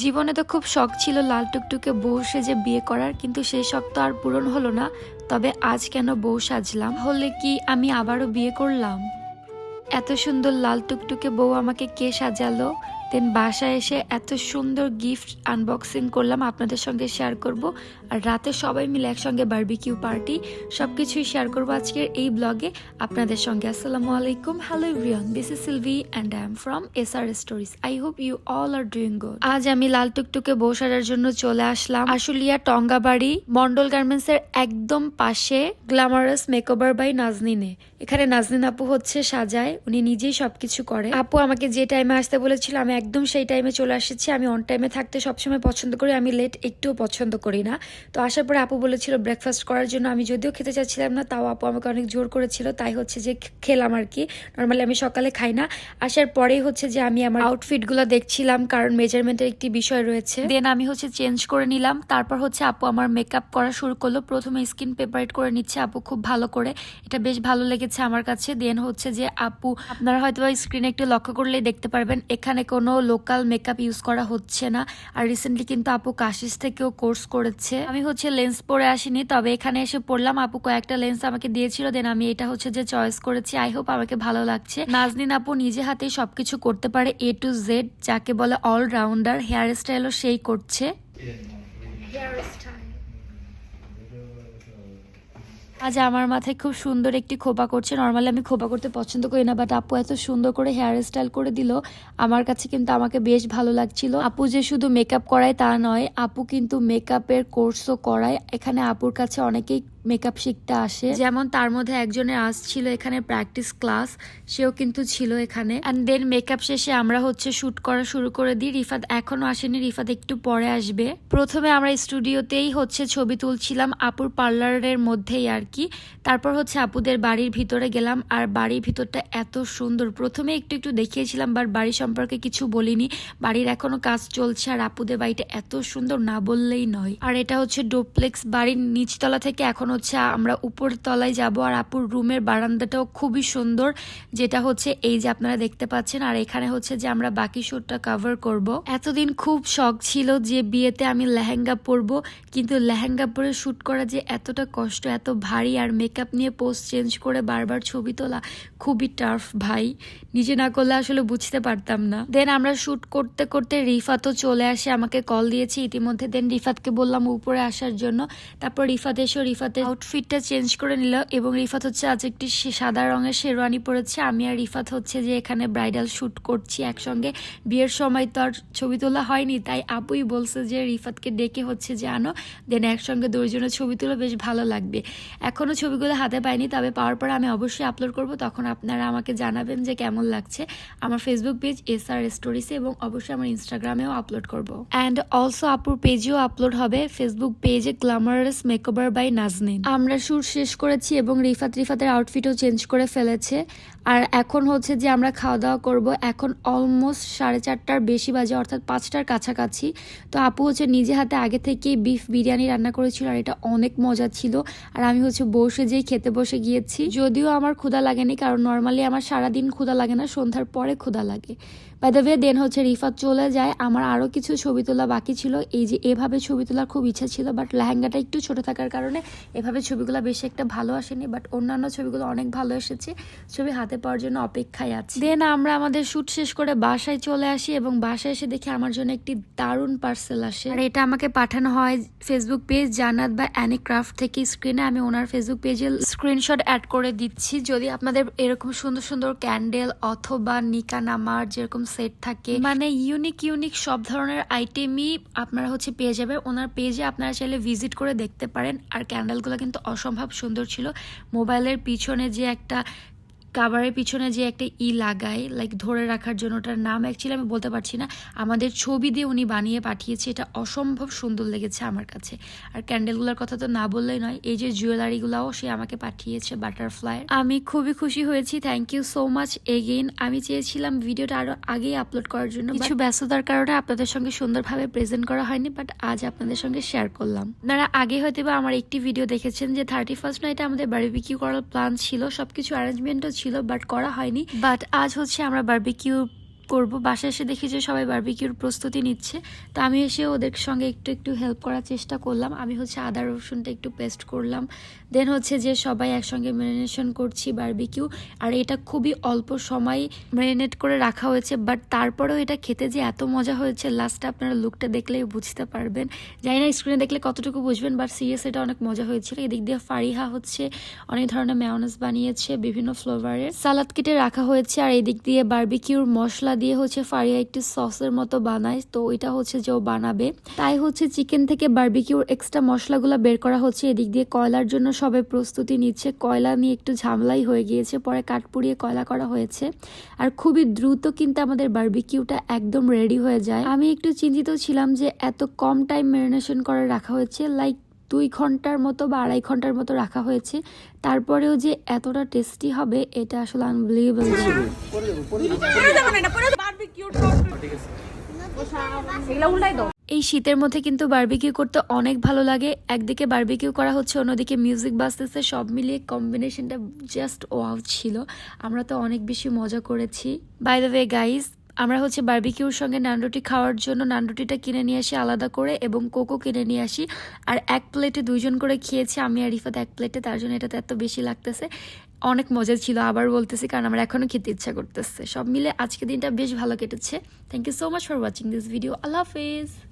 জীবনে তো খুব শখ ছিল লাল টুকটুকে বউ সেজে বিয়ে করার, কিন্তু সেই শখ তো আর পূরণ হলো না। তবে আজ কেন বউ সাজলাম? হলে কি আমি আবারও বিয়ে করলাম? এত সুন্দর লাল টুকটুকে বউ আমাকে কে সাজালো? দেন বাসায় এসে এত সুন্দর গিফট আনবক্সিং করলাম, আপনাদের সঙ্গে শেয়ার করব। আর রাতে সবাই মিলে একসঙ্গে বারবিকিউ পার্টি সব কিছুই শেয়ার করব আজকের এই ব্লগে আপনাদের সঙ্গে আসসালামু আলাইকুম। Hello everyone this is Silvi and I am from S R stories I hope you all are doing good আজ আমি লাল টুকটুকে বউ সাজার জন্য চলে আসলাম। আশুলিয়া টঙ্গাবাড়ি, মন্ডল গার্মেন্টস এর একদম পাশে গ্ল্যামারাস মেকওভার বাই নাজনিনে। এখানে নাজনিন আপু হচ্ছে সাজায়, উনি নিজেই সবকিছু করে। আপু আমাকে যে টাইমে আসতে বলেছিল, আমি একদম সেই টাইমে চলে এসেছি। আমি অন টাইমে থাকতে সবসময় পছন্দ করি, আমি লেট একটুও পছন্দ করি না। তো আসার পরে আপু বলেছিল ব্রেকফাস্ট করার জন্য আমি যদিও খেতে চাচ্ছিলাম না, তাও আপু আমাকে অনেক জোর করেছিল, তাই হচ্ছে যে খেলাম আর কি। নর্মালি আমি সকালে খাই না। আসার পরেই হচ্ছে যে আমি আমার আউটফিটগুলো দেখছিলাম, কারণ মেজারমেন্টের একটি বিষয় রয়েছে। দেন আমি হচ্ছে চেঞ্জ করে নিলাম। তারপর হচ্ছে আপু আমার মেকআপ করা শুরু করল। প্রথমে স্কিন পেপারেট করে নিচ্ছে আপু খুব ভালো করে। এটা বেশ ভালো লেগেছে আমার কাছে। দেন হচ্ছে যে আপু, আপনারা হয়তো স্ক্রিনে একটু লক্ষ্য করলেই দেখতে পারবেন, এখানে কোনো লোকাল মেকআপ ইউজ করা হচ্ছে না। আর রিসেন্টলি কিন্তু আপু কাশিস থেকেও কোর্স করেছে। আমি হচ্ছে লেন্স পরে আসিনি, তবে এখানে এসে পড়লাম। আপু কয়েকটা লেন্স আমাকে দিয়েছিল দেন আমি এটা হচ্ছে যে চয়েস করেছি। আই হোপ আমাকে ভালো লাগছে। নাজনিন আপু নিজে হাতে সবকিছু করতে পারে এ টু জেড যাকে বলে অলরাউন্ডার হেয়ার স্টাইলও সেই করছে। আজ আমার মাথায় খুব সুন্দর একটি খোপা করছে। নর্মালি আমি খোপা করতে পছন্দ করি না বাট আপু এত সুন্দর করে হেয়ার স্টাইল করে দিল। আমার কাছে কিন্তু আমাকে বেশ ভালো লাগছিল। আপু যে শুধু মেকআপ করায় তা নয়, আপু কিন্তু মেকআপের কোর্সও করায়। এখানে আপুর কাছে অনেকেই মেকআপ শিখতে আসে। যেমন তার মধ্যে একজনের আসছিল এখানে প্র্যাকটিস ক্লাস সেও কিন্তু ছিল এখানে। অ্যান্ড দেন মেকআপ শেষে আমরা হচ্ছে শ্যুট করা শুরু করে দিই। রিফাত এখনও আসেনি, রিফাত একটু পরে আসবে। প্রথমে আমরা স্টুডিওতেই হচ্ছে ছবি তুলছিলাম আপুর পার্লারের মধ্যেই আর কি। তারপর হচ্ছে আপুদের বাড়ির ভিতরে গেলাম। আর বাড়ির ভিতরটা এত সুন্দর। প্রথমে একটু একটু দেখিয়েছিলাম বাট বাড়ি সম্পর্কে কিছু বলিনি। বাড়ির এখনও কাজ চলছে, আর আপুদের বাড়িটা এত সুন্দর না বললেই নয়। আর এটা হচ্ছে ডোপ্লেক্স বাড়ির নিচতলা থেকে এখন হচ্ছে আমরা উপর তলায় যাব আর আপুর রুমের বারান্দাটাও খুবই সুন্দর, যেটা হচ্ছে এই যে আপনারা দেখতে পাচ্ছেন আর এখানে হচ্ছে যে আমরা বাকি শুটটা কভার করব। এতদিন খুব শখ ছিল যে বিয়েতে আমি লেহেঙ্গা পরবো, কিন্তু লেহেঙ্গা পরে শুট করা যে এতটা কষ্ট, এত ভারী আর মেকআপ নিয়ে পোস্ট চেঞ্জ করে বারবার ছবি তোলা খুবই টাফ ভাই। নিজে না করলে আসলে বুঝতে পারতাম না। দেন আমরা শুট করতে করতে রিফাতও চলে আসে, আমাকে কল দিয়েছে। ইতিমধ্যে দেন রিফাতকে বললাম উপরে আসার জন্য। তারপর রিফাত এসে রিফাতের আউটফিটটা চেঞ্জ করে নিল এবং রিফাত হচ্ছে আজ একটি সাদা রঙের শেরওয়ানি পরেছে। আমি আর রিফাত হচ্ছে যে এখানে ব্রাইডাল শুট করছি একসঙ্গে। বিয়ের সময় তো আর ছবি তোলা হয়নি, তাই আপুই বলছে যে রিফাতকে ডেকে হচ্ছে যে আনো দেন একসঙ্গে দুইজনের ছবি তুলে বেশ ভালো লাগবে। এখনও ছবিগুলো হাতে পাইনি, তবে পাওয়ার পর আমি অবশ্যই আপলোড করব। তখন আপনারা আমাকে জানাবেন যে কেমন লাগছে। আমার ফেসবুক পেজ এস আর স্টোরিসে এবং অবশ্যই আমার ইনস্টাগ্রামেও আপলোড করব। অ্যান্ড অলসো আপুর পেজেও আপলোড হবে। ফেসবুক পেজে গ্ল্যামারাস মেকওভার বাই নাজনিন আমরা সুর শেষ করেছি এবং রিফাত রিফাতের আউটফিটও চেঞ্জ করে ফেলেছে। আর এখন হচ্ছে যে আমরা খাওয়া দাওয়া করব এখন অলমোস্ট সাড়ে চারটার বেশি বাজে, অর্থাৎ পাঁচটার কাছাকাছি। তো আপু হচ্ছে নিজে হাতে আগে থেকেই বিফ বিরিয়ানি রান্না করেছিল আর এটা অনেক মজা ছিল। আর আমি হচ্ছে বসে যেই খেতে বসে গিয়েছি। যদিও আমার ক্ষুধা লাগেনি, কারণ নর্মালি আমার সারাদিন ক্ষুধা লাগে না, সন্ধ্যার পরে ক্ষুধা লাগে। বাই দ্য দেন হচ্ছে রিফাত চলে যায়। আমার আরও কিছু ছবি তোলা বাকি ছিল। এই যে এভাবে ছবি তোলার খুব ইচ্ছা ছিল বাট লেহেঙ্গাটা একটু ছোট থাকার কারণে এভাবে ছবিগুলো বেশি একটা ভালো আসেনি বাট অন্যান্য ছবিগুলো অনেক ভালো এসেছে। ছবি হাতে পাওয়ার জন্য অপেক্ষায় আছি। দেন আমরা আমাদের শুট শেষ করে বাসায় চলে আসি এবং বাসায় এসে দেখি আমার জন্য একটি দারুণ পার্সেল আসে। আর এটা আমাকে পাঠানো হয় ফেসবুক পেজ জান্নাত বা অ্যানি ক্রাফট থেকে স্ক্রিনে আমি ওনার ফেসবুক পেজে স্ক্রিনশট অ্যাড করে দিচ্ছি। যদি আপনাদের এরকম সুন্দর সুন্দর ক্যান্ডেল অথবা নিকা নামার যেরকম সেট থাকে মানে ইউনিক ইউনিক সব ধরনের আইটেমই আপনারা হচ্ছে পেয়ে যাবেন। ওনার পেজে আপনারা চাইলে ভিজিট করে দেখতে পারেন। আর ক্যান্ডেলগুলো কিন্তু অসম্ভব সুন্দর ছিল। মোবাইলের পিছনে যে একটা কাভারের পিছনে যে একটা ই লাগায় লাইক ধরে রাখার জন্য ওটার নাম অ্যাকচুয়ালি আমি বলতে পারছি না। আমাদের ছবি দিয়ে উনি বানিয়ে পাঠিয়েছে এটা অসম্ভব সুন্দর লেগেছে আমার কাছে। আর ক্যান্ডেলগুলোর কথা তো না বললেই নয় এই যে জুয়েলারিগুলোও সে আমাকে পাঠিয়েছে বাটারফ্লাই আমি খুবই খুশি হয়েছি thank you so much again আমি চেয়েছিলাম ভিডিওটা আরও আগেই আপলোড করার জন্য কিছু ব্যস্ততার কারণে আপনাদের সঙ্গে সুন্দরভাবে প্রেজেন্ট করা হয়নি বাট আজ আপনাদের সঙ্গে শেয়ার করলাম। আপনারা আগে হয়তো বা আমার একটি ভিডিও দেখেছেন যে থার্টি ফার্স্ট নাইটে আমাদের বাড়ি বিক্রি করার প্ল্যান ছিল সবকিছু অ্যারেঞ্জমেন্টও ছিল বাট করা হয়নি। বাট আজ হচ্ছে আমরা বারবিকিউ করব। বাসায় এসে দেখি যে সবাই বারবিকিউর প্রস্তুতি নিচ্ছে। তো আমি এসে ওদের সঙ্গে একটু একটু হেল্প করার চেষ্টা করলাম। আমি হচ্ছে আদা, রসুনটা একটু পেস্ট করলাম। দেন হচ্ছে যে সবাই একসঙ্গে ম্যারিনেশন করছি বারবিকিউ আর এটা খুবই অল্প সময় ম্যারিনেট করে রাখা হয়েছে। বাট তারপরেও এটা খেতে যে এত মজা হয়েছে লাস্টে আপনারা লুকটা দেখলেই বুঝতে পারবেন। জানি না স্ক্রিনে দেখলে কতটুকু বুঝবেন বাট সিরিয়াস এটা অনেক মজা হয়েছিল। এদিক দিয়ে ফারিহা হচ্ছে অনেক ধরনের ম্যাওনেস বানিয়েছে, বিভিন্ন ফ্লেভারের সালাদ কেটে রাখা হয়েছে। আর এদিক দিয়ে বারবিকিউর মশলা দিয়ে হচ্ছে ফারিয়া একটু সসের মতো বানায়। তো এটা হচ্ছে যে ও বানাবে। তাই হচ্ছে চিকেন থেকে বারবিকিউর এক্সট্রা মশলাগুলো বের করা হচ্ছে। এদিক দিয়ে কয়লার জন্য সবাই প্রস্তুতি নিচ্ছে। কয়লা নিয়ে একটু ঝামলাই হয়ে গিয়েছে। পরে কাঠ পুড়িয়ে কয়লা করা হয়েছে। আর খুবই দ্রুত কিন্তু আমাদের বার্বিকিউটা একদম রেডি হয়ে যায়। আমি একটু চিন্তিত ছিলাম যে এত কম টাইম ম্যারিনেশন করে রাখা হয়েছে। লাইক দুই ঘণ্টার মতো বা আড়াই ঘণ্টার মতো রাখা হয়েছে। তারপরেও যে এতটা টেস্টি হবে, এটা আসলে আনবিলিভেবল ছিল। এই শীতের মধ্যে কিন্তু বার্বিকিউ করতে অনেক ভালো লাগে। একদিকে বার্বিকিউ করা হচ্ছে, অন্যদিকে মিউজিক বাজতেছে, সব মিলিয়ে কম্বিনেশনটা জাস্ট ওয়াও ছিল। আমরা তো অনেক বেশি মজা করেছি। বাই দ্য ওয়ে গাইস আমরা হচ্ছে বার্বিকিউর সঙ্গে নানরুটি খাওয়ার জন্য নানরুটিটা কিনে নিয়ে আসি আলাদা করে এবং কোকো কিনে নিয়ে আসি। আর এক প্লেটে দুইজন করে খেয়েছি, আমি আর রিফাত এক প্লেটে তার জন্য এটাতে এত বেশি লাগতেছে। অনেক মজা ছিল, আবার বলতেছি, কারণ আমার এখনও খেতে ইচ্ছা করতেছে। সব মিলে আজকে দিনটা বেশ ভালো কেটেছে। Thank you so much for watching this video আল্লাহ হাফেজ।